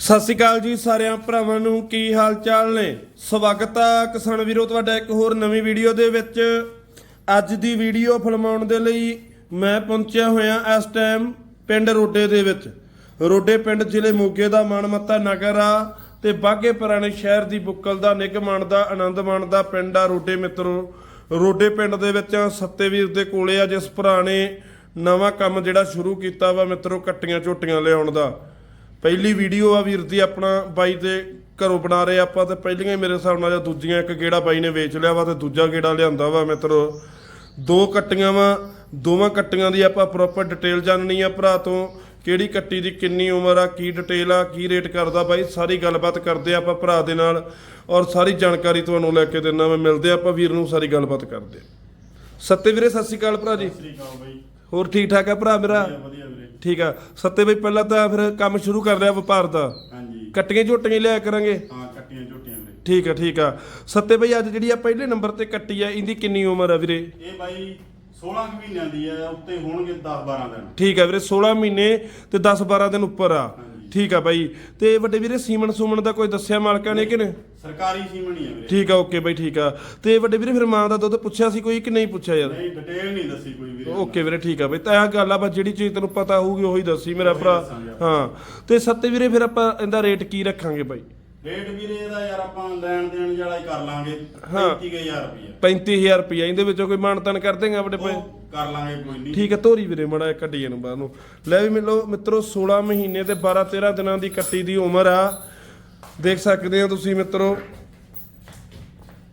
ਸਤਿ ਸ਼੍ਰੀ ਅਕਾਲ ਜੀ ਸਾਰਿਆਂ ਭਰਾਵਾਂ ਨੂੰ, ਕੀ ਹਾਲ ਚਾਲ ਨੇ? ਸਵਾਗਤ ਆ ਕਿਸਾਨ ਵੀਰੋ, ਤੁਹਾਡਾ ਇੱਕ ਹੋਰ ਨਵੀਂ ਵੀਡੀਓ ਦੇ ਵਿੱਚ। ਅੱਜ ਦੀ ਵੀਡੀਓ ਫਿਲਮਾਉਣ ਦੇ ਲਈ ਮੈਂ ਪਹੁੰਚਿਆ ਹੋਇਆ ਇਸ ਟਾਈਮ ਪਿੰਡ ਰੋਡੇ ਦੇ ਵਿੱਚ। ਰੋਡੇ ਪਿੰਡ ਜ਼ਿਲ੍ਹੇ ਮੋਗੇ ਦਾ ਮਾਨਮੱਤਾ ਨਗਰ ਆ ਤੇ ਬਾਗੇ ਪੁਰਾਣੇ ਸ਼ਹਿਰ ਦੀ ਬੁੱਕਲ ਦਾ ਨਿੱਘ ਮਾਣਦਾ ਆਨੰਦ ਮਾਣਦਾ ਪਿੰਡ ਆ ਰੋਡੇ ਮਿੱਤਰੋ। ਰੋਡੇ ਪਿੰਡ ਦੇ ਵਿੱਚ ਸੱਤੇਵੀਰ ਦੇ ਕੋਲੇ ਆ ਜਿਸ ਭਰਾ ਨੇ ਨਵਾਂ ਕੰਮ ਜਿਹੜਾ ਸ਼ੁਰੂ ਕੀਤਾ ਵਾ ਮਿੱਤਰੋ ਕੱਟੀਆਂ ਝੋਟੀਆਂ ਲਿਆਉਣ ਦਾ। ਪਹਿਲੀ ਵੀਡੀਓ ਆ ਵੀਰ ਦੀ ਆਪਣਾ ਬਾਈ ਦੇ ਘਰੋਂ ਬਣਾ ਰਹੇ ਆਪਾਂ ਤੇ ਪਹਿਲੀਆਂ ਹੀ ਮੇਰੇ ਹਿਸਾਬ ਨਾਲ ਜਾਂ ਦੂਜੀਆਂ ਇੱਕ ਗੇੜਾ ਬਾਈ ਨੇ ਵੇਚ ਲਿਆ ਵਾ ਤੇ ਦੂਜਾ ਗੇੜਾ ਲਿਆਂਦਾ ਵਾ ਮਿੱਤਰੋ। ਦੋ ਕੱਟੀਆਂ ਵਾ ਦੋਵਾਂ ਕੱਟੀਆਂ ਦੀ ਆਪਾਂ ਪ੍ਰੋਪਰ ਡਿਟੇਲ ਜਾਣਨੀ ਆ ਭਰਾ ਤੋਂ ਕਿਹੜੀ ਕੱਟੀ ਦੀ ਕਿੰਨੀ ਉਮਰ ਆ ਕੀ ਡਿਟੇਲ ਆ ਕੀ ਰੇਟ ਕਰਦਾ ਬਾਈ ਸਾਰੀ ਗੱਲਬਾਤ ਕਰਦੇ ਆਪਾਂ ਭਰਾ ਦੇ ਨਾਲ ਔਰ ਸਾਰੀ ਜਾਣਕਾਰੀ ਤੁਹਾਨੂੰ ਲੈ ਕੇ ਦਿੰਦਾ ਮੈਂ ਮਿਲਦੇ ਆਪਾਂ ਵੀਰ ਨੂੰ ਸਾਰੀ ਗੱਲਬਾਤ ਕਰਦੇ। ਸੱਤੇ ਵੀਰੇ ਸਤਿ ਸ਼੍ਰੀ ਅਕਾਲ ਭਰਾ ਜੀ। ਸ੍ਰੀ ਅਕਾਲ ਬਾਈ। ਹੋਰ ਠੀਕ ਠਾਕ ਆ ਭਰਾ ਮੇਰਾ? ਠੀਕ ਆ ਸੱਤੇ ਬਈ ਪਹਿਲਾਂ ਤਾਂ ਫਿਰ ਕੰਮ ਸ਼ੁਰੂ ਕਰ ਲਿਆ ਵਪਾਰ ਦਾ। ਹਾਂਜੀ। ਕੱਟੀਆਂ ਝੋਟੀਆਂ ਲਿਆ ਕਰਾਂਗੇ? ਹਾਂ ਕੱਟੀਆਂ ਝੋਟੀਆਂ ਵੀਰੇ ਠੀਕ ਆ ਠੀਕ ਆ। ਸੱਤੇ ਬਈ ਅੱਜ ਜਿਹੜੀ ਆ ਪਹਿਲੇ ਨੰਬਰ ਤੇ ਕੱਟੀ ਆ ਇਹਦੀ ਕਿੰਨੀ ਉਮਰ ਆ ਵੀਰੇ? ਇਹ ਬਾਈ 16 ਕੁ ਮਹੀਨਿਆਂ ਦੀ ਹੈ ਉੱਤੇ ਹੋਣਗੇ 10 12 ਦਿਨ। ਠੀਕ ਆ ਵੀਰੇ 16 ਮਹੀਨੇ ਤੇ 10 12 ਦਿਨ ਉੱਪਰ ਆ। ਠੀਕ ਆ ਬਾਈ। ਤੇ ਵੱਡੇ ਵੀਰੇ ਸੀਮਨ ਸੂਮਨ ਦਾ ਕੋਈ ਦੱਸਿਆ ਮਾਲਕਾਂ ਨੇ ਕਿ ਨਹੀਂ? ਸਰਕਾਰੀ ਸੀਮਣੀ ਹੈ ਵੀਰੇ। ਠੀਕ ਆ ਓਕੇ ਬਾਈ ਠੀਕ ਆ। ਤੇ ਵੱਡੇ ਵੀਰੇ ਫਿਰ ਮਾਂ ਦਾ ਦੁੱਧ ਪੁੱਛਿਆ ਸੀ ਕੋਈ ਕਿ ਨਹੀਂ ਪੁੱਛਿਆ ਯਾਰ? ਨਹੀਂ ਡਿਟੇਲ ਨਹੀਂ ਦੱਸੀ ਕੋਈ ਵੀਰੇ। ਓਕੇ ਵੀਰੇ ਠੀਕ ਆ ਬਈ। ਤਾਂ ਇਹ ਗੱਲ ਆ ਬਸ ਜਿਹੜੀ ਚੀਜ਼ ਤੈਨੂੰ ਪਤਾ ਹੋਊਗੀ ਉਹੀ ਦੱਸੀ ਮੇਰਾ ਭਰਾ। ਦੱਸਾਂਗੇ ਹਾਂ। ਤੇ ਸੱਤੇ ਵੀਰੇ ਫਿਰ ਆਪਾਂ ਇਹਦਾ ਰੇਟ ਕੀ ਰੱਖਾਂਗੇ ਬਾਈ? ਰੇਟ ਵੀਰੇ ਇਹਦਾ ਯਾਰ ਆਪਾਂ ਲੈਣ ਦੇਣ ਜਿਹੜਾ ਹੀ ਕਰ ਲਾਂਗੇ। ਹਾਂ। 35000 ਰੁਪਏ 35000 ਰੁਪਇਆ ਇਹਦੇ ਵਿੱਚੋਂ ਕੋਈ ਮਾਨਤਨ ਕਰ ਦੇਗਾ ਵੱਡੇ ਭਾਈ? ਉਹ ਕਰ ਲਾਂਗੇ ਕੋਈ ਨਹੀਂ। ਠੀਕ ਹੈ ਧੋਰੀ ਵੀਰੇ ਮੜਾ ਕੱਢੀਏ ਨੂੰ ਬਾਹਰ ਨੂੰ। ਲੈ ਵੀ ਮਿਲੋ ਮਿੱਤਰੋ 16 ਮਹੀਨੇ ਤੇ 12 13 ਦਿਨਾਂ ਦੀ ਕੱਟੀ ਦੀ ਉਮਰ ਆ। ਦੇਖ ਸਕਦੇ ਹੋ ਤੁਸੀਂ ਮਿੱਤਰੋ।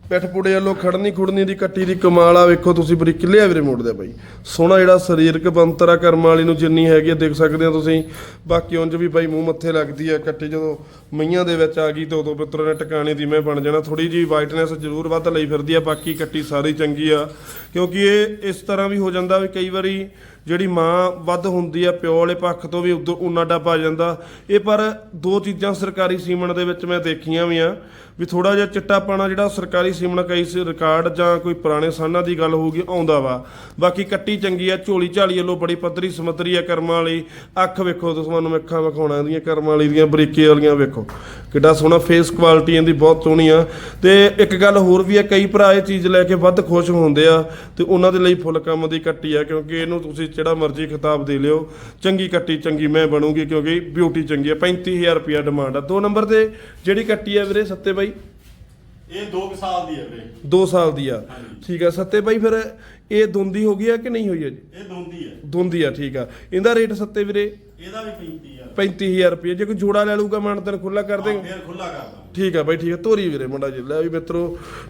ਪਿੱਠ ਪੁੜੇ ਵੱਲੋਂ ਖੜਨੀ ਖੁੜਨੀ ਦੀ ਕੱਟੀ ਦੀ ਕਮਾਲ ਆ, ਵੇਖੋ ਤੁਸੀਂ ਬਰੀਕ ਲਿਆ ਵੀਰੇ ਮੋੜਦੇ ਬਾਈ। ਸੋਹਣਾ ਜਿਹੜਾ ਸਰੀਰਕ ਬੰਤਰਾ ਕਰਮ ਵਾਲੀ ਨੂੰ ਜਿੰਨੀ ਹੈਗੀ ਆ, ਦੇਖ ਸਕਦੇ ਹੋ ਤੁਸੀਂ। ਬਾਕੀ ਉਂਝ ਵੀ ਬਾਈ ਮੂੰਹ ਮੱਥੇ ਲੱਗਦੀ ਆ, ਕੱਟੀ ਜਦੋਂ ਮਈਆਂ ਦੇ ਵਿੱਚ ਆ ਗਈ ਤੇ ਉਦੋਂ ਮਿੱਤਰੋ ਨੇ ਟਿਕਾਣੇ ਦੀ ਮੈਂ ਬਣ ਜਾਣਾ। ਥੋੜੀ ਜੀ ਵਾਈਟਨੈਸ ਜ਼ਰੂਰ ਵੱਧ ਲਈ ਫਿਰਦੀ ਆ, ਬਾਕੀ ਕੱਟੀ ਸਾਰੀ ਚੰਗੀ ਆ। ਕਿਉਂਕਿ ਇਹ ਇਸ ਤਰ੍ਹਾਂ ਵੀ ਹੋ ਜਾਂਦਾ ਵੀ ਕਈ ਵਾਰੀ ਜਿਹੜੀ ਮਾਂ ਵੱਧ ਹੁੰਦੀ ਆ, ਪਿਓ ਵਾਲੇ ਪੱਖ ਤੋਂ ਵੀ ਉਦੋਂ ਉਨਾ ਡੱਬ ਆ ਜਾਂਦਾ। ਇਹ ਪਰ ਦੋ ਚੀਜ਼ਾਂ ਸਰਕਾਰੀ ਸੀਮਨ ਦੇ ਵਿੱਚ ਮੈਂ ਦੇਖੀਆਂ ਵੀ ਆ। ਵੀ ਥੋੜਾ ਜਿਹਾ ਚਿੱਟਾ ਪਾਣਾ ਜਿਹੜਾ ਸਰਕਾਰੀ ਸੀਮਨ ਕਈ ਸੀ ਰਿਕਾਰਡ ਜਾਂ ਕੋਈ ਪੁਰਾਣੇ ਸਾਨਾਂ ਦੀ ਗੱਲ ਹੋਊਗੀ, ਆਉਂਦਾ ਵਾ। ਬਾਕੀ ਕੱਟੀ ਚੰਗੀ ਆ, ਝੋਲੀ ਝਾਲੀ ਵੱਲੋਂ ਬੜੀ ਪੱਧਰੀ ਸਮੱਤਰੀ ਆ ਕਰਮਾਂ ਵਾਲੀ। ਅੱਖ ਵੇਖੋ ਤੁਸੀਂ ਤੁਹਾਨੂੰ ਮੈਂ ਅੱਖਾਂ ਵਿਖਾਉਣਾ ਇਹਦੀਆਂ ਕਰਮਾਂ ਵਾਲੀ ਦੀਆਂ, ਬਰੀਕੀ ਵਾਲੀਆਂ ਵੇਖੋ। ਕਿੱਡਾ ਸੋਹਣਾ ਫੇਸ ਕੁਆਲਿਟੀ ਇਹਦੀ ਬਹੁਤ ਸੋਹਣੀ ਆ। ਤੇ ਇੱਕ ਗੱਲ ਹੋਰ ਵੀ ਆ, ਕਈ ਭਰਾ ਇਹ ਚੀਜ਼ ਲੈ ਕੇ ਵੱਧ ਖੁਸ਼ ਹੁੰਦੇ ਆ ਤੇ ਉਹਨਾਂ ਦੇ ਲਈ ਫੁੱਲ ਕੰਮ ਦੀ ਕੱਟੀ ਆ, ਕਿਉਂਕਿ ਇਹਨੂੰ ਤੁਸੀਂ ਜਿਹੜਾ ਮਰਜ਼ੀ ਖਿਤਾਬ ਦੇ ਲਿਓ ਚੰਗੀ ਕੱਟੀ ਚੰਗੀ ਮੈਂ ਬਣੂਗੀ ਕਿਉਂਕਿ ਬਿਊਟੀ ਚੰਗੀ ਆ 35000 ਰੁਪਿਆ ਡਿਮਾਂਡ ਆ। ਦੋ ਨੰਬਰ ਤੇ ਜਿਹੜੀ ਕੱਟੀ ਆ ਵੀਰੇ ਸੱਤੇ ਬਾਈ? ਇਹ 2 ਸਾਲ ਦੀ ਹੈ ਵੀਰੇ। 2 ਸਾਲ ਦੀ ਆ। ਠੀਕ ਆ ਸੱਤੇ ਬਾਈ ਫਿਰ ਇਹ ਦੁੰਦੀ ਹੋ ਗਈ ਆ ਕਿ ਨਹੀਂ ਹੋਈ ਆ ਜੀ ਇਹ ਦੋਂਦੀ ਹੈ ਦੁੰਦੀ ਆ ਠੀਕ ਆ। ਇਹਦਾ ਰੇਟ ਸੱਤੇ ਵੀਰੇ? ਇਹਦਾ ਵੀ 35000 35000 ਰੁਪਏ। ਜੇ ਕੋਈ ਜੋੜਾ ਲੈ ਲੂਗਾ ਮਾਨਤਨ ਖੁੱਲਾ ਕਰ ਦੇਗਾ ਫੇਰ ਖੁੱਲਾ ਕਰ ਦਾਂਗੇ ਠੀਕ ਆ ਬਾਈ ਠੀਕ ਆ। ਧੋਰੀ ਵੀਰੇ ਮੁੰਡਾ ਜੀ ਲੈ ਵੀ ਮਿੱਤਰੋ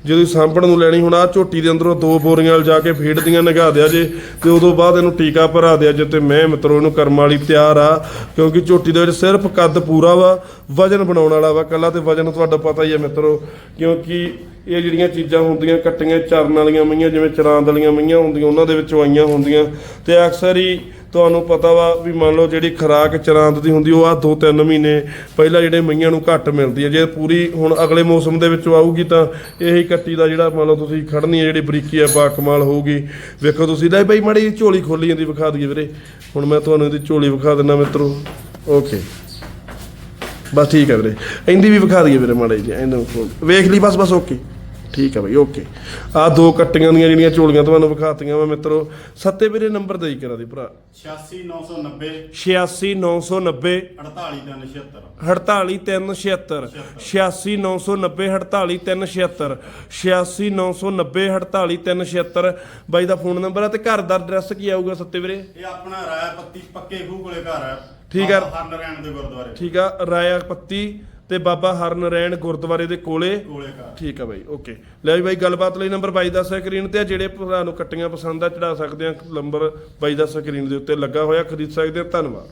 ਜਦੋਂ ਸਾਂਭਣ ਨੂੰ ਲੈਣੀ ਹੁਣ ਆ ਝੋਟੀ ਦੇ ਅੰਦਰੋਂ ਦੋ ਬੋਰੀਆਂ ਜਾ ਕੇ ਫੀਡ ਦੀਆਂ ਨਗਾ ਦਿਆ ਜੇ ਤੇ ਉਦੋਂ ਬਾਅਦ ਇਹਨੂੰ ਟੀਕਾ ਭਰਾ ਦਿਆ ਜੇ ਤੇ ਮੈਂ ਮਿੱਤਰੋ ਇਹਨੂੰ ਕਰਮ ਵਾਲੀ ਤਿਆਰ ਆ ਕਿਉਂਕਿ ਝੋਟੀ ਦੇ ਵਿੱਚ ਸਿਰਫ ਕੱਦ ਪੂਰਾ ਵਾ ਵਜਨ ਬਣਾਉਣ ਵਾਲਾ ਵਾ ਕੱਲਾ ਤੇ ਵਜਨ ਤੁਹਾਡਾ ਪਤਾ ਹੀ ਆ ਮਿੱਤਰੋ ਕਿਉਂਕਿ ਇਹ ਜਿਹੜੀਆਂ ਚੀਜ਼ਾਂ ਹੁੰਦੀਆਂ, ਕੱਟੀਆਂ ਚਰਨ ਵਾਲੀਆਂ ਮਈਆਂ, ਜਿਵੇਂ ਚਰਾਂਦ ਵਾਲੀਆਂ ਮਈਆਂ ਹੁੰਦੀਆਂ, ਉਹਨਾਂ ਦੇ ਵਿੱਚੋਂ ਆਈਆਂ ਹੁੰਦੀਆਂ। ਤੇ ਅਕਸਰ ਹੀ ਤੁਹਾਨੂੰ ਪਤਾ ਵਾ ਵੀ ਮੰਨ ਲਓ ਜਿਹੜੀ ਖਰਾਕ ਚਰਾਂਦ ਦੀ ਹੁੰਦੀ, ਉਹ ਆ 2-3 ਮਹੀਨੇ ਪਹਿਲਾਂ ਜਿਹੜੇ ਮਈਆਂ ਨੂੰ ਘੱਟ ਮਿਲਦੀ ਹੈ। ਜੇ ਪੂਰੀ ਹੁਣ ਅਗਲੇ ਮੌਸਮ ਦੇ ਵਿੱਚ ਆਊਗੀ ਤਾਂ ਇਹੀ ਕੱਟੀ ਦਾ ਜਿਹੜਾ ਮੰਨ ਲਓ ਤੁਸੀਂ ਖੜਨੀ ਹੈ, ਜਿਹੜੀ ਬਰੀਕੀ ਹੈ ਬਾ ਕਮਾਲ ਹੋਊਗੀ। ਵੇਖੋ ਤੁਸੀਂ ਲੈ ਬਈ ਮਾੜੀ ਜਿਹੀ ਝੋਲੀ ਖੋਲੀ ਜਾਂਦੀ, ਵਿਖਾ ਦਈਏ ਵੀਰੇ। ਹੁਣ ਮੈਂ ਤੁਹਾਨੂੰ ਇਹਦੀ ਝੋਲੀ ਵਿਖਾ ਦਿੰਦਾ ਮਿੱਤਰੋ। ਓਕੇ। ਬਸ ਠੀਕ ਹੈ ਵੀਰੇ। ਇਹਦੀ ਵੀ ਵਿਖਾ ਦਈਏ ਵੀਰੇ ਮਾੜੀ ਜੀ ਇਹਨੂੰ ਖੋਲ ਵੇਖ ਲਈ ਬਸ ਬਸ ਓਕੇ। ਠੀਕ ਹੈ ਬਈ ਓਕੇ ਆ ਦੋ ਕੱਟੀਆਂ ਦੀਆਂ ਜਿਹੜੀਆਂ ਝੋਲੀਆਂ ਤੁਹਾਨੂੰ ਵਿਖਾਤੀਆਂ ਮੈਂ ਮਿੱਤਰੋ। ਸੱਤੇ ਵੀਰੇ ਨੰਬਰ ਦੇਈ ਕਰਾ ਦੀ ਭਰਾ। 86990 86990 48376 48376 86990 48376 86990 48376 ਬਾਈ ਦਾ ਫੋਨ ਨੰਬਰ ਹੈ ਤੇ ਘਰ ਦਾ ਐਡਰੈਸ ਕੀ ਆਊਗਾ ਸੱਤੇ ਵੀਰੇ? ਇਹ ਆਪਣਾ ਰਾਇਆ ਪੱਤੀ ਪੱਕੇ ਖੂਹ ਕੋਲੇ ਘਰ ਹੈ ਠੀਕ ਹੈ। ਬਾਬਾ ਹਰਨਰੈਣ ਦੇ ਗੁਰਦੁਆਰੇ। ਠੀਕ ਆ ਰਾਇਆ ਪੱਤੀ ਤੇ ਬਾਬਾ ਹਰਨਰੈਣ ਗੁਰਦੁਆਰੇ ਦੇ ਕੋਲੇ ਠੀਕ ਆ ਬਾਈ ਓਕੇ। ਲੈ ਵੀ ਬਾਈ ਗੱਲਬਾਤ ਲਈ ਨੰਬਰ ਬਾਈ ਦਾ ਸਕਰੀਨ ਤੇ ਆ ਜਿਹੜੇ ਭਰਾ ਨੂੰ ਕੱਟੀਆਂ ਪਸੰਦ ਆ ਚੜਾ ਸਕਦੇ ਆ ਨੰਬਰ ਬਾਈ ਦਾ ਸਕਰੀਨ ਦੇ ਉੱਤੇ ਲੱਗਾ ਹੋਇਆ ਖਰੀਦ ਸਕਦੇ ਆ ਧੰਨਵਾਦ।